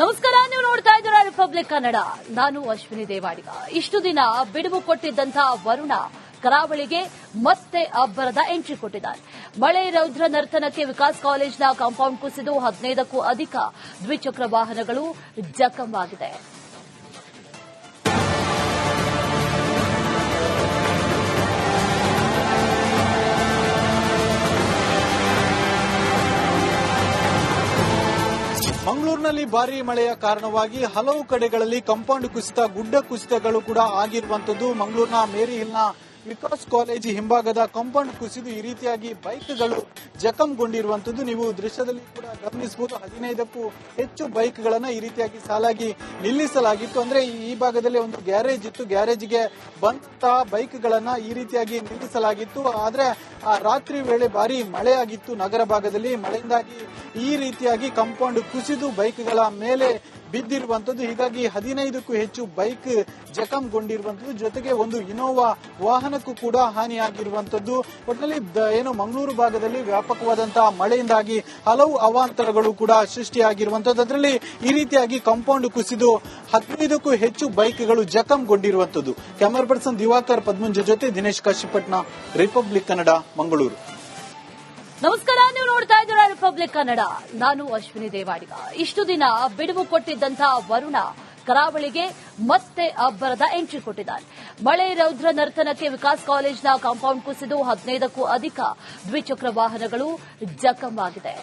ನಮಸ್ಕಾರ, ನೀವು ನೋಡ್ತಾ ಇದ್ದೀರಾ ರಿಪಬ್ಲಿಕ್ ಕನ್ನಡ ನಾನು ಅಶ್ವಿನಿ ದೇವಾಡಿಗ. ಇಷ್ಟು ದಿನ ಬಿಡುವು ಕೊಟ್ಟಿದ್ದಂತಹ ವರುಣ ಕರಾವಳಿಗೆ ಮತ್ತೆ ಅಬ್ಬರದ ಎಂಟ್ರಿ ಕೊಟ್ಟಿದ್ದಾರೆ. ಮಳೆ ರೌದ್ರ ನರ್ತನಕ್ಕೆ ವಿಕಾಸ್ ಕಾಲೇಜ್ನ ಕಾಂಪೌಂಡ್ ಕುಸಿದು ಹದಿನೈದಕ್ಕೂ ಅಧಿಕ ದ್ವಿಚಕ್ರ ವಾಹನಗಳು ಜಖಂವಾಗಿದೆ ಮಂಗಳೂರಿನಲ್ಲಿ ಭಾರಿ ಮಳೆಯ ಕಾರಣವಾಗಿ ಹಲವು ಕಡೆಗಳಲ್ಲಿ ಕಾಂಪೌಂಡ್ ಕುಸಿತ, ಗುಡ್ಡ ಕುಸಿತಗಳು ಕೂಡ ಆಗಿರುವಂತದ್ದು ಮಂಗಳೂರಿನ ಮೇರಿ ಹಿಲ್ನ ವಿಕಾಸ್ ಕಾಲೇಜ್ ಹಿಂಭಾಗದ ಕಾಂಪೌಂಡ್ ಕುಸಿದು ಈ ರೀತಿಯಾಗಿ ಬೈಕ್ಗಳು ಜಖಂಗೊಂಡಿರುವಂತದ್ದು ನೀವು ದೃಶ್ಯದಲ್ಲಿ ಕೂಡ ಗಮನಿಸಬಹುದು. ಹದಿನೈದಕ್ಕೂ ಹೆಚ್ಚು ಬೈಕ್ಗಳನ್ನು ಈ ರೀತಿಯಾಗಿ ಸಾಲಾಗಿ ನಿಲ್ಲಿಸಲಾಗಿತ್ತು. ಅಂದ್ರೆ ಈ ಭಾಗದಲ್ಲಿ ಒಂದು ಗ್ಯಾರೇಜ್ ಇತ್ತು. ಗ್ಯಾರೇಜ್ಗೆ ಬಂತ ಬೈಕ್ಗಳನ್ನ ಈ ರೀತಿಯಾಗಿ ನಿಲ್ಲಿಸಲಾಗಿತ್ತು. ಆದ್ರೆ ಆ ರಾತ್ರಿ ವೇಳೆ ಭಾರಿ ಮಳೆಯಾಗಿತ್ತು. ನಗರ ಭಾಗದಲ್ಲಿ ಮಳೆಯಿಂದಾಗಿ ಈ ರೀತಿಯಾಗಿ ಕಾಂಪೌಂಡ್ ಕುಸಿದು ಬೈಕ್ಗಳ ಮೇಲೆ ಬಿದ್ದಿರುವಂತದ್ದು. ಹೀಗಾಗಿ ಹದಿನೈದಕ್ಕೂ ಹೆಚ್ಚು ಬೈಕ್ ಜಖಂಗೊಂಡಿರುವಂತದ್ದು. ಜೊತೆಗೆ ಒಂದು ಇನೋವಾ ವಾಹನಕ್ಕೂ ಕೂಡ ಹಾನಿಯಾಗಿರುವಂತದ್ದು. ಒಟ್ಟಿನಲ್ಲಿ ಏನು ಮಂಗಳೂರು ಭಾಗದಲ್ಲಿ ವ್ಯಾಪಕವಾದಂತಹ ಮಳೆಯಿಂದಾಗಿ ಹಲವು ಅವಾಂತರಗಳು ಕೂಡ ಸೃಷ್ಟಿಯಾಗಿರುವಂತದ್ದು. ಅದರಲ್ಲಿ ಈ ರೀತಿಯಾಗಿ ಕಾಂಪೌಂಡ್ ಕುಸಿದು ಹದಿನೈದಕ್ಕೂ ಹೆಚ್ಚು ಬೈಕ್ಗಳು ಜಖಂಗೊಂಡಿರುವಂತದ್ದು. ಕ್ಯಾಮರಾ ಪರ್ಸನ್ ದಿವಾಕರ್ ಪದ್ಮಂಜ ಜೊತೆ ದಿನೇಶ್ ಕಾಶಿಪಟ್ನ ರಿಪಬ್ಲಿಕ್ ಕನ್ನಡ. ಮಂಗಳೂರು. ನಮಸ್ಕಾರ, ನೀವು ನೋಡ್ತಾ ಇದ್ದೀರಾ ರಿಪಬ್ಲಿಕ್ ಕನ್ನಡ ನಾನು ಅಶ್ವಿನಿ ದೇವಾಡಿಗ. ಇಷ್ಟು ದಿನ ಬಿಡುವು ಕೊಟ್ಟಿದ್ದಂತಹ ವರುಣ ಕರಾವಳಿಗೆ ಮತ್ತೆ ಅಬ್ಬರದ ಎಂಟ್ರಿ ಕೊಟ್ಟಿದ್ದಾರೆ ಮಳೆ, ರೌದ್ರ ನರ್ತನಕ್ಕೆ ವಿಕಾಸ್ ಕಾಲೇಜ್ನ ಕಾಂಪೌಂಡ್ ಕುಸಿದು ಹದಿನೈದಕ್ಕೂ ಅಧಿಕ ದ್ವಿಚಕ್ರ ವಾಹನಗಳು ಜಖಂವಾಗಿದೆ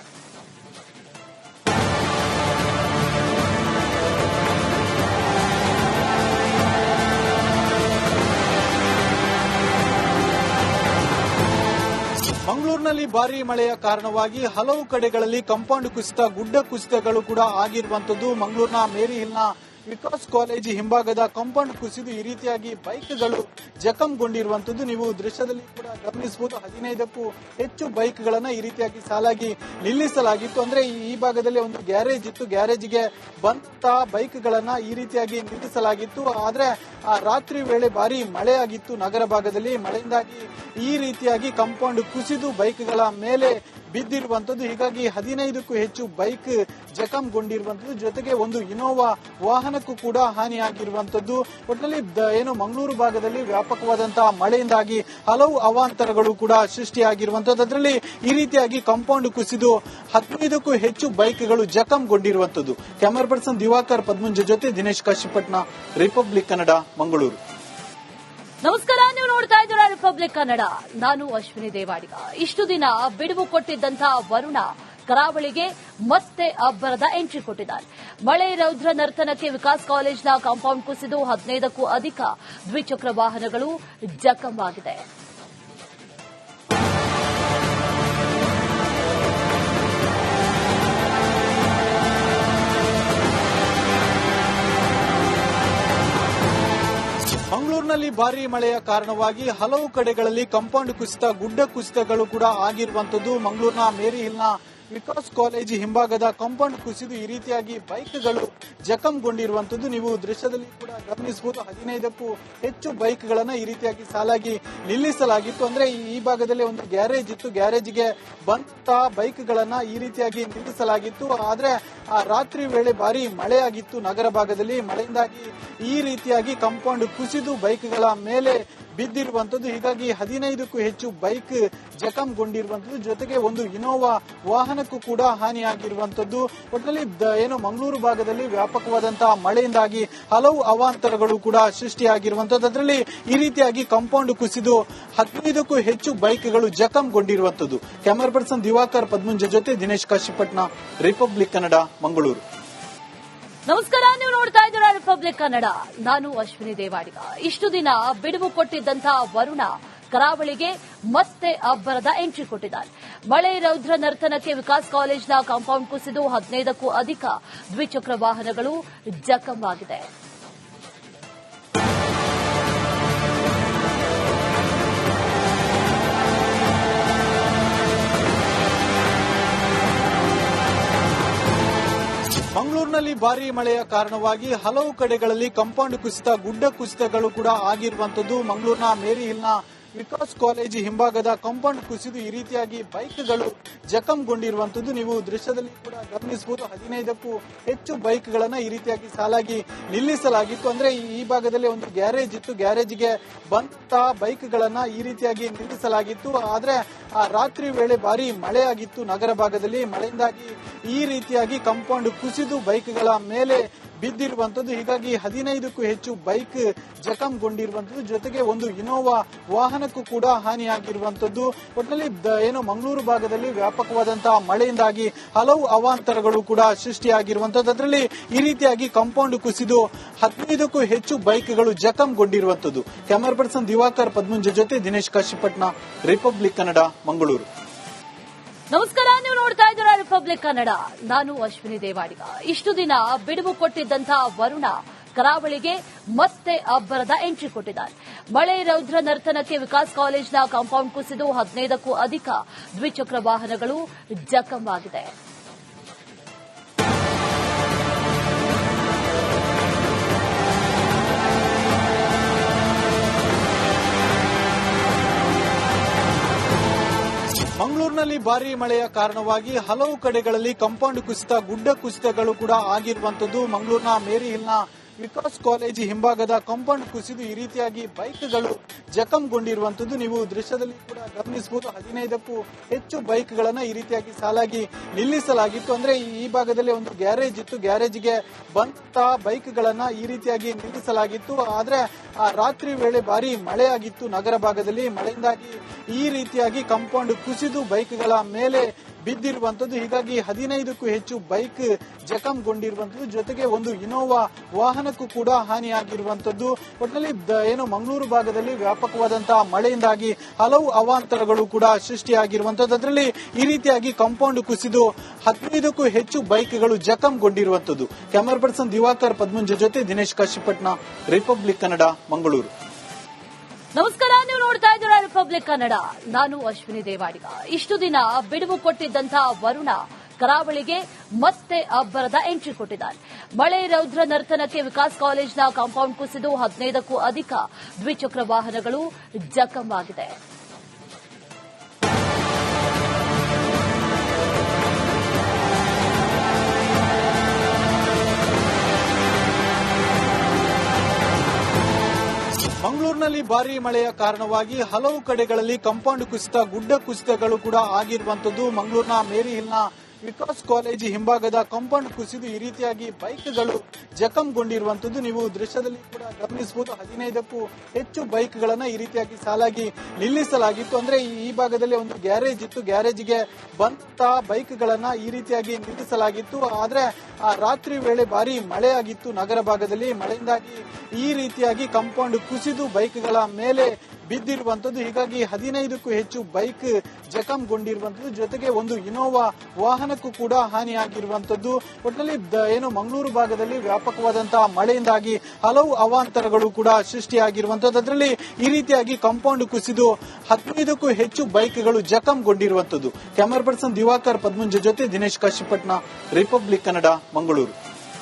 ಮಂಗಳೂರಿನಲ್ಲಿ ಭಾರಿ ಮಳೆಯ ಕಾರಣವಾಗಿ ಹಲವು ಕಡೆಗಳಲ್ಲಿ ಕಂಪೌಂಡ್ ಕುಸಿತ, ಗುಡ್ಡ ಕುಸಿತಗಳು ಕೂಡ ಆಗಿರುವಂತದ್ದು ಮಂಗಳೂರಿನ ಮೇರಿ ಹಿಲ್ನ ವಿಕಾಸ್ ಕಾಲೇಜ್ ಹಿಂಭಾಗದ ಕಾಂಪೌಂಡ್ ಕುಸಿದು ಈ ರೀತಿಯಾಗಿ ಬೈಕ್ಗಳು ಜಖಂಗೊಂಡಿರುವಂತದ್ದು ನೀವು ದೃಶ್ಯದಲ್ಲಿ ಕೂಡ ಗಮನಿಸಬಹುದು. ಹದಿನೈದಕ್ಕೂ ಹೆಚ್ಚು ಬೈಕ್ಗಳನ್ನ ಈ ರೀತಿಯಾಗಿ ಸಾಲಾಗಿ ನಿಲ್ಲಿಸಲಾಗಿತ್ತು. ಅಂದ್ರೆ ಈ- ಭಾಗದಲ್ಲಿ ಒಂದು ಗ್ಯಾರೇಜ್ ಇತ್ತು. ಗ್ಯಾರೇಜ್ಗೆ ಬಂತ ಬೈಕ್ಗಳನ್ನ ಈ ರೀತಿಯಾಗಿ ನಿಲ್ಲಿಸಲಾಗಿತ್ತು. ಆದ್ರೆ ಆ ರಾತ್ರಿ ವೇಳೆ ಭಾರಿ ಮಳೆಯಾಗಿತ್ತು ನಗರ ಭಾಗದಲ್ಲಿ. ಮಳೆಯಿಂದಾಗಿ ಈ ರೀತಿಯಾಗಿ ಕಾಂಪೌಂಡ್ ಕುಸಿದು ಬೈಕ್ಗಳ ಮೇಲೆ ಬಿದ್ದಿರುವಂತದ್ದು ಹೀಗಾಗಿ ಹದಿನೈದಕ್ಕೂ ಹೆಚ್ಚು ಬೈಕ್ ಜಖಂಗೊಂಡಿರುವಂತದ್ದು ಜೊತೆಗೆ ಒಂದು ಇನೋವಾ ವಾಹನಕ್ಕೂ ಕೂಡ ಹಾನಿಯಾಗಿರುವಂತದ್ದು ಒಟ್ಟಿನಲ್ಲಿ ಏನು ಮಂಗಳೂರು ಭಾಗದಲ್ಲಿ ವ್ಯಾಪಕವಾದಂತಹ ಮಳೆಯಿಂದಾಗಿ ಹಲವು ಅವಾಂತರಗಳು ಕೂಡ ಸೃಷ್ಟಿಯಾಗಿರುವಂತದ್ದು ಅದರಲ್ಲಿ ಈ ರೀತಿಯಾಗಿ ಕಾಂಪೌಂಡ್ ಕುಸಿದು ಹದಿನೈದಕ್ಕೂ ಹೆಚ್ಚು ಬೈಕ್ಗಳು ಜಖಂಗೊಂಡಿರುವಂತದ್ದು ಕ್ಯಾಮರಾ ಪರ್ಸನ್ ದಿವಾಕರ್ ಪದ್ಮಂಜ ಜೊತೆ ದಿನೇಶ್ ಕಾಶಿಪಟ್ನ ರಿಪಬ್ಲಿಕ್ ಕನ್ನಡ, ಮಂಗಳೂರು. ನಮಸ್ಕಾರ, ನೀವು ನೋಡ್ತಾ ಇದ್ದೀರಾ ರಿಪಬ್ಲಿಕ್ ಕನ್ನಡ ನಾನು ಅಶ್ವಿನಿ ದೇವಾಡಿಗ. ಇಷ್ಟು ದಿನ ಬಿಡುವು ಕೊಟ್ಟಿದ್ದಂತ ವರುಣ ಕರಾವಳಿಗೆ ಮತ್ತೆ ಅಬ್ಬರದ ಎಂಟ್ರಿ ಕೊಟ್ಟಿದ್ದಾರೆ. ಮಳೆ ರೌದ್ರ ನರ್ತನಕ್ಕೆ ವಿಕಾಸ್ ಕಾಲೇಜ್ನ ಕಾಂಪೌಂಡ್ ಕುಸಿದು ಹದಿನೈದಕ್ಕೂ ಅಧಿಕ ದ್ವಿಚಕ್ರ ವಾಹನಗಳು ಜಖಂವಾಗಿದೆ ಭಾರಿ ಮಳೆಯ ಕಾರಣವಾಗಿ ಹಲವು ಕಡೆಗಳಲ್ಲಿ ಕಂಪೌಂಡ್ ಕುಸಿತ ಗುಡ್ಡ ಕುಸಿತಗಳು ಕೂಡ ಆಗಿರುವಂತದ್ದು ಮಂಗಳೂರಿನ ಮೇರಿ ಹಿಲ್ನ ವಿಕಾಸ್ ಕಾಲೇಜ್ ಹಿಂಭಾಗದ ಕಾಂಪೌಂಡ್ ಕುಸಿದು ಈ ರೀತಿಯಾಗಿ ಬೈಕ್ಗಳು ಜಖಂಗೊಂಡಿರುವಂತದ್ದು ನೀವು ದೃಶ್ಯದಲ್ಲಿ ಕೂಡ ಗಮನಿಸಬಹುದು. ಹದಿನೈದಕ್ಕೂ ಹೆಚ್ಚು ಬೈಕ್ಗಳನ್ನು ಈ ರೀತಿಯಾಗಿ ಸಾಲಾಗಿ ನಿಲ್ಲಿಸಲಾಗಿತ್ತು. ಅಂದ್ರೆ ಈ- ಭಾಗದಲ್ಲಿ ಒಂದು ಗ್ಯಾರೇಜ್ ಇತ್ತು. ಗ್ಯಾರೇಜ್ಗೆ ಬಂದ ಬೈಕ್ಗಳನ್ನು ಈ ರೀತಿಯಾಗಿ ನಿಲ್ಲಿಸಲಾಗಿತ್ತು. ಆದ್ರೆ ಆ ರಾತ್ರಿ ವೇಳೆ ಭಾರಿ ಮಳೆಯಾಗಿತ್ತು ನಗರ ಭಾಗದಲ್ಲಿ. ಮಳೆಯಿಂದಾಗಿ ಈ ರೀತಿಯಾಗಿ ಕಾಂಪೌಂಡ್ ಕುಸಿದು ಬೈಕ್ಗಳ ಮೇಲೆ ಬಿದ್ದಿರುವಂತದ್ದು ಹೀಗಾಗಿ ಹದಿನೈದಕ್ಕೂ ಹೆಚ್ಚು ಬೈಕ್ ಜಖಂಗೊಂಡಿರುವಂತದ್ದು ಜೊತೆಗೆ ಒಂದು ಇನೋವಾ ವಾಹನಕ್ಕೂ ಕೂಡ ಹಾನಿಯಾಗಿರುವಂತದ್ದು ಒಟ್ಟಿನಲ್ಲಿ ಏನು, ಮಂಗಳೂರು ಭಾಗದಲ್ಲಿ ವ್ಯಾಪಕವಾದಂತಹ ಮಳೆಯಿಂದಾಗಿ ಹಲವು ಅವಾಂತರಗಳು ಕೂಡ ಸೃಷ್ಟಿಯಾಗಿರುವಂತದ್ದು ಅದರಲ್ಲಿ ಈ ರೀತಿಯಾಗಿ ಕಾಂಪೌಂಡ್ ಕುಸಿದು ಹದಿನೈದಕ್ಕೂ ಹೆಚ್ಚು ಬೈಕ್ಗಳು ಜಖಂಗೊಂಡಿರುವಂತದ್ದು ಕ್ಯಾಮರಾ ಪರ್ಸನ್ ದಿವಾಕರ್ ಪದ್ಮಂಜ ಜೊತೆ ದಿನೇಶ್ ಕಾಶಿಪಟ್ನ, ರಿಪಬ್ಲಿಕ್ ಕನ್ನಡ, ಮಂಗಳೂರು. ನಮಸ್ಕಾರ, ನೀವು ನೋಡ್ತಾ ಇದ್ದೀರಾ ರಿಪಬ್ಲಿಕ್ ಕನ್ನಡ ನಾನು ಅಶ್ವಿನಿ ದೇವಾಡಿಗ. ಇಷ್ಟು ದಿನ ಬಿಡುವು ಕೊಟ್ಟಿದ್ದಂತಹ ವರುಣ ಕರಾವಳಿಗೆ ಮತ್ತೆ ಅಬ್ಬರದ ಎಂಟ್ರಿ ಕೊಟ್ಟಿದ್ದಾರೆ ಮಳೆ, ರೌದ್ರ ನರ್ತನಕ್ಕೆ ವಿಕಾಸ್ ಕಾಲೇಜ್ನ ಕಾಂಪೌಂಡ್ ಕುಸಿದು ಹದಿನೈದಕ್ಕೂ ಅಧಿಕ ದ್ವಿಚಕ್ರ ವಾಹನಗಳು ಜಖಂವಾಗಿದೆ ಮಂಗಳೂರಿನಲ್ಲಿ ಭಾರಿ ಮಳೆಯ ಕಾರಣವಾಗಿ ಹಲವು ಕಡೆಗಳಲ್ಲಿ ಕಂಪೌಂಡ್ ಕುಸಿತ, ಗುಡ್ಡ ಕುಸಿತಗಳು ಕೂಡ ಆಗಿರುವಂತದ್ದು ಮಂಗಳೂರಿನ ಮೇರಿ ಹಿಲ್ನ ವಿಕಾಸ್ ಕಾಲೇಜು ಹಿಂಭಾಗದ ಕಾಂಪೌಂಡ್ ಕುಸಿದು ಈ ರೀತಿಯಾಗಿ ಬೈಕ್ಗಳು ಜಖಂಗೊಂಡಿರುವಂತದ್ದು ನೀವು ದೃಶ್ಯದಲ್ಲಿ ಕೂಡ ಗಮನಿಸಬಹುದು. ಹದಿನೈದಕ್ಕೂ ಹೆಚ್ಚು ಬೈಕ್ಗಳನ್ನ ಈ ರೀತಿಯಾಗಿ ಸಾಲಾಗಿ ನಿಲ್ಲಿಸಲಾಗಿತ್ತು. ಅಂದ್ರೆ ಈ- ಭಾಗದಲ್ಲಿ ಒಂದು ಗ್ಯಾರೇಜ್ ಇತ್ತು. ಗ್ಯಾರೇಜ್ಗೆ ಬಂತ ಬೈಕ್ಗಳನ್ನ ಈ ರೀತಿಯಾಗಿ ನಿಲ್ಲಿಸಲಾಗಿತ್ತು. ಆದ್ರೆ ಆ ರಾತ್ರಿ ವೇಳೆ ಭಾರಿ ಮಳೆ ಆಗಿತ್ತು ನಗರ ಭಾಗದಲ್ಲಿ. ಮಳೆಯಿಂದಾಗಿ ಈ ರೀತಿಯಾಗಿ ಕಾಂಪೌಂಡ್ ಕುಸಿದು ಬೈಕ್ಗಳ ಮೇಲೆ ಬಿದ್ದಿರುವಂತದ್ದು ಹೀಗಾಗಿ ಹದಿನೈದಕ್ಕೂ ಹೆಚ್ಚು ಬೈಕ್ ಜಖಂಗೊಂಡಿರುವಂತದ್ದು ಜೊತೆಗೆ ಒಂದು ಇನೋವಾ ವಾಹನಕ್ಕೂ ಕೂಡ ಹಾನಿಯಾಗಿರುವಂತದ್ದು ಒಟ್ಟಿನಲ್ಲಿ ಏನು ಮಂಗಳೂರು ಭಾಗದಲ್ಲಿ ವ್ಯಾಪಕವಾದಂತಹ ಮಳೆಯಿಂದಾಗಿ ಹಲವು ಅವಾಂತರಗಳು ಕೂಡ ಸೃಷ್ಟಿಯಾಗಿರುವಂತದ್ದು ಅದರಲ್ಲಿ ಈ ರೀತಿಯಾಗಿ ಕಾಂಪೌಂಡ್ ಕುಸಿದು ಹದಿನೈದಕ್ಕೂ ಹೆಚ್ಚು ಬೈಕ್ಗಳು ಜಖಂಗೊಂಡಿರುವಂತದ್ದು ಕ್ಯಾಮರಾ ಪರ್ಸನ್ ದಿವಾಕರ್ ಪದ್ಮಂಜ ಜೊತೆ ದಿನೇಶ್ ಕಾಶಿಪಟ್ನ ರಿಪಬ್ಲಿಕ್ ಕನ್ನಡ, ಮಂಗಳೂರು. ನಮಸ್ಕಾರ, ನೀವು ನೋಡ್ತಾ ಇದ್ದೀರಾ ರಿಪಬ್ಲಿಕ್ ಕನ್ನಡ ನಾನು ಅಶ್ವಿನಿ ದೇವಾಡಿಗ ಇಷ್ಟು ದಿನ ಬಿಡುವು ಕೊಟ್ಟಿದ್ದಂತಹ ವರುಣ ಕರಾವಳಿಗೆ ಮತ್ತೆ ಅಬ್ಬರದ ಎಂಟ್ರಿ ಕೊಟ್ಟಿದ್ದಾರೆ ಮಳೆ ರೌದ್ರ ನರ್ತನಕ್ಕೆ ವಿಕಾಸ್ ಕಾಲೇಜ್ನ ಕಾಂಪೌಂಡ್ ಕುಸಿದು ಹದಿನೈದಕ್ಕೂ ಅಧಿಕ ದ್ವಿಚಕ್ರ ವಾಹನಗಳು ಜಖಂವಾಗಿದೆ ಮಂಗಳೂರಿನಲ್ಲಿ ಭಾರಿ ಮಳೆಯ ಕಾರಣವಾಗಿ ಹಲವು ಕಡೆಗಳಲ್ಲಿ ಕಾಂಪೌಂಡ್ ಕುಸಿತ, ಗುಡ್ಡ ಕುಸಿತಗಳು ಕೂಡ ಆಗಿರುವಂತದ್ದು ಮಂಗಳೂರಿನ ಮೇರಿ ಹಿಲ್ನ ವಿಕಾಸ್ ಕಾಲೇಜು ಹಿಂಭಾಗದ ಕಾಂಪೌಂಡ್ ಕುಸಿದು ಈ ರೀತಿಯಾಗಿ ಬೈಕ್ಗಳು ಜಖಂಗೊಂಡಿರುವಂತದ್ದು ನೀವು ದೃಶ್ಯದಲ್ಲಿ ಕೂಡ ಗಮನಿಸಬಹುದು. ಹದಿನೈದಕ್ಕೂ ಹೆಚ್ಚು ಬೈಕ್ಗಳನ್ನ ಈ ರೀತಿಯಾಗಿ ಸಾಲಾಗಿ ನಿಲ್ಲಿಸಲಾಗಿತ್ತು. ಅಂದ್ರೆ ಈ- ಭಾಗದಲ್ಲಿ ಒಂದು ಗ್ಯಾರೇಜ್ ಇತ್ತು. ಗ್ಯಾರೇಜ್ಗೆ ಬಂತ ಬೈಕ್ಗಳನ್ನ ಈ ರೀತಿಯಾಗಿ ನಿಲ್ಲಿಸಲಾಗಿತ್ತು. ಆದ್ರೆ ಆ ರಾತ್ರಿ ವೇಳೆ ಭಾರಿ ಮಳೆಯಾಗಿತ್ತು ನಗರ ಭಾಗದಲ್ಲಿ. ಮಳೆಯಿಂದಾಗಿ ಈ ರೀತಿಯಾಗಿ ಕಾಂಪೌಂಡ್ ಕುಸಿದು ಬೈಕ್ಗಳ ಮೇಲೆ ಬಿದ್ದಿರುವಂತದ್ದು ಹೀಗಾಗಿ ಹದಿನೈದಕ್ಕೂ ಹೆಚ್ಚು ಬೈಕ್ ಜಖಂಗೊಂಡಿರುವಂತದ್ದು ಜೊತೆಗೆ ಒಂದು ಇನೋವಾ ವಾಹನಕ್ಕೂ ಕೂಡ ಹಾನಿಯಾಗಿರುವಂತದ್ದು ಒಟ್ಟಿನಲ್ಲಿ ಏನು ಮಂಗಳೂರು ಭಾಗದಲ್ಲಿ ವ್ಯಾಪಕವಾದಂತಹ ಮಳೆಯಿಂದಾಗಿ ಹಲವು ಅವಾಂತರಗಳು ಕೂಡ ಸೃಷ್ಟಿಯಾಗಿರುವಂತದ್ದು ಅದರಲ್ಲಿ ಈ ರೀತಿಯಾಗಿ ಕಾಂಪೌಂಡ್ ಕುಸಿದು ಹದಿನೈದಕ್ಕೂ ಹೆಚ್ಚು ಬೈಕ್ಗಳು ಜಖಂಗೊಂಡಿರುವಂತದ್ದು ಕ್ಯಾಮರಾ ಪರ್ಸನ್ ದಿವಾಕರ್ ಪದ್ಮಂಜ ಜೊತೆ ದಿನೇಶ್ ಕಾಶಿಪಟ್ನ, ರಿಪಬ್ಲಿಕ್ ಕನ್ನಡ. ಮಂಗಳೂರು. ನಮಸ್ಕಾರ, ನೀವು ನೋಡ್ತಾ ಇದ್ದೀರಾ ರಿಪಬ್ಲಿಕ್ ಕನ್ನಡ ನಾನು ಅಶ್ವಿನಿ ದೇವಾಡಿಗ. ಇಷ್ಟು ದಿನ ಬಿಡುವು ಕೊಟ್ಟಿದ್ದಂತಹ ವರುಣ ಕರಾವಳಿಗೆ ಮತ್ತೆ ಅಬ್ಬರದ ಎಂಟ್ರಿ ಕೊಟ್ಟಿದ್ದಾರೆ ಮಳೆ ರೌದ್ರ ನರ್ತನಕ್ಕೆ ವಿಕಾಸ್ ಕಾಲೇಜ್ನ ಕಾಂಪೌಂಡ್ ಕುಸಿದು ಹದಿನೈದಕ್ಕೂ ಅಧಿಕ ದ್ವಿಚಕ್ರ ವಾಹನಗಳು ಮಂಗಳೂರಿನಲ್ಲಿ ಭಾರಿ ಮಳೆಯ ಕಾರಣವಾಗಿ ಹಲವು ಕಡೆಗಳಲ್ಲಿ ಕಂಪೌಂಡ್ ಕುಸಿತ ಗುಡ್ಡ ಕುಸಿತಗಳು ಕೂಡ ಆಗಿರುವಂತದ್ದು ಮಂಗಳೂರಿನ ಮೇರಿ ಹಿಲ್ನ ವಿಕಾಸ್ ಕಾಲೇಜು ಹಿಂಭಾಗದ ಕಾಂಪೌಂಡ್ ಕುಸಿದು ಈ ರೀತಿಯಾಗಿ ಬೈಕ್ಗಳು ಜಖಂಗೊಂಡಿರುವಂತದ್ದು ನೀವು ದೃಶ್ಯದಲ್ಲಿ ಕೂಡ ಗಮನಿಸಬಹುದು. ಹದಿನೈದಕ್ಕೂ ಹೆಚ್ಚು ಬೈಕ್ಗಳನ್ನ ಈ ರೀತಿಯಾಗಿ ಸಾಲಾಗಿ ನಿಲ್ಲಿಸಲಾಗಿತ್ತು. ಅಂದ್ರೆ ಈ- ಭಾಗದಲ್ಲಿ ಒಂದು ಗ್ಯಾರೇಜ್ ಇತ್ತು. ಗ್ಯಾರೇಜ್ಗೆ ಬಂತ ಬೈಕ್ಗಳನ್ನ ಈ ರೀತಿಯಾಗಿ ನಿಲ್ಲಿಸಲಾಗಿತ್ತು. ಆದ್ರೆ ಆ ರಾತ್ರಿ ವೇಳೆ ಭಾರಿ ಮಳೆ ಆಗಿತ್ತು ನಗರ ಭಾಗದಲ್ಲಿ. ಮಳೆಯಿಂದಾಗಿ ಈ ರೀತಿಯಾಗಿ ಕಾಂಪೌಂಡ್ ಕುಸಿದು ಬೈಕ್ಗಳ ಮೇಲೆ ಬಿದ್ದಿರುವಂತದ್ದು ಹೀಗಾಗಿ ಹದಿನೈದಕ್ಕೂ ಹೆಚ್ಚು ಬೈಕ್ ಜಖಂಗೊಂಡಿರುವಂತದ್ದು ಜೊತೆಗೆ ಒಂದು ಇನೋವಾ ವಾಹನಕ್ಕೂ ಕೂಡ ಹಾನಿಯಾಗಿರುವಂತದ್ದು ಒಟ್ಟಿನಲ್ಲಿ ಏನು ಮಂಗಳೂರು ಭಾಗದಲ್ಲಿ ವ್ಯಾಪಕವಾದಂತಹ ಮಳೆಯಿಂದಾಗಿ ಹಲವು ಅವಾಂತರಗಳು ಕೂಡ ಸೃಷ್ಟಿಯಾಗಿರುವಂತದ್ದು ಅದರಲ್ಲಿ ಈ ರೀತಿಯಾಗಿ ಕಾಂಪೌಂಡ್ ಕುಸಿದು ಹದಿನೈದಕ್ಕೂ ಹೆಚ್ಚು ಬೈಕ್ಗಳು ಜಖಂಗೊಂಡಿರುವಂತದ್ದು ಕ್ಯಾಮರಾ ಪರ್ಸನ್ ದಿವಾಕರ್ ಪದ್ಮಂಜ ಜೊತೆ ದಿನೇಶ್ ಕಾಶಿಪಟ್ನ ರಿಪಬ್ಲಿಕ್ ಕನ್ನಡ, ಮಂಗಳೂರು.